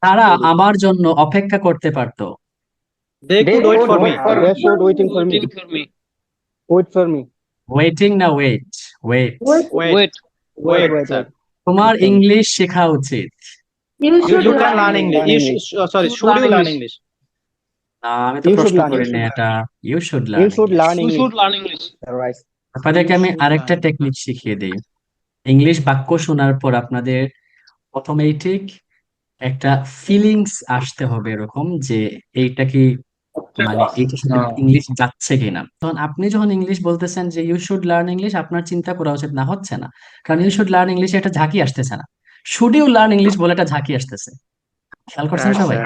তারা আমার জন্য অপেক্ষা করতে পারতো। তোমার ইংলিশ শেখা উচিত। আপনাদেরকে আমি আরেকটা টেকনিক শিখিয়ে দিই। ইংলিশ বাক্য শোনার পর আপনাদের প্রথমেই ঠিক একটা ফিলিংস আসতে হবে এরকম যে এইটা কি মানে এইটার সাথে ইংলিশ যাচ্ছে কিনা। তখন আপনি যখন ইংলিশ বলতেছেন যে ইউ শুড লার্ন ইংলিশ আপনার চিন্তা করা উচিত না হচ্ছে না। কারণ ইউ শুড লার্ন ইংলিশ একটা ঝাঁকি আসতেছে না। শুড ইউ লার্ন ইংলিশ বলে একটা ঝাঁকি আসতেছে। খেয়াল করছেন সবাই.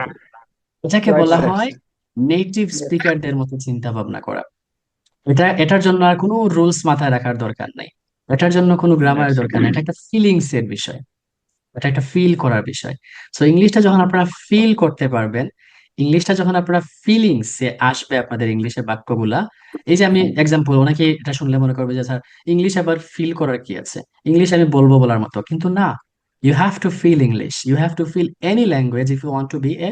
এটাকে বলা হয় নেটিভ স্পিকারদের মতো চিন্তা ভাবনা করা। এটা এটার জন্য আর কোনো রুলস মাথায় রাখার দরকার নাই। এটার জন্য কোনো গ্রামারের দরকার নেই। এটা একটা ফিলিংস এর বিষয়। এটা একটা ফিল করার বিষয়। সো ইংলিশটা যখন আপনারা ফিল করতে পারবেন ইংলিশটা যখন আপনারা ফিলিংস আসবে আপনাদের ইংলিশের বাক্যগুলা এই যে আমি এক্সাম্পল অনেকে এটা শুনলে মনে করবে যে স্যার ইংলিশ আবার ফিল করার কি আছে? ইংলিশ আমি বলব বলার মতো। কিন্তু না you have to feel English you have to feel any language if you want to be a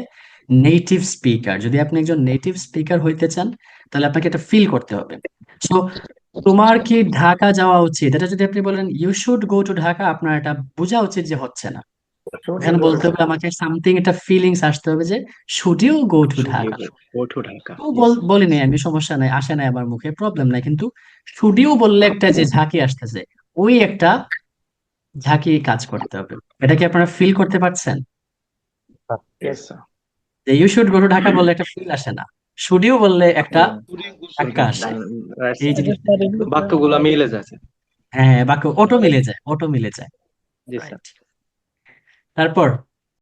native speaker যদি আপনি একজন নেটিভ স্পিকার হইতে চান তাহলে আপনাকে এটা ফিল করতে হবে। সো তোমার কি ঢাকা যাওয়া উচিত? এটা যদি আপনি বলেন you should go to Dhaka আপনার এটা বোঝা উচিত যে হচ্ছে না। এখানে বলতে হবে আমাকে সামথিং একটা ফিলিংস আসতে হবে যে should you go to Dhaka? ও বলিনি আমি সমস্যা নাই আসে নাই আমার মুখে প্রবলেম নাই। কিন্তু শুড ইউ বললে একটা যে ঝাঁকি আসতেছে ওই একটা ঝাঁকি কাজ করতে হবে। এটা কি আপনারা ফিল করতে পারছেন? You should go to Dhaka বললে একটা ফিল আসে না। ইউ বললে একটা আকাশ। আসে Right, এই জিনিসটা বাক্যগুলো মিলে যায়। হ্যাঁ বাক্য অটো মিলে যায় অটো মিলে যায়. তারপর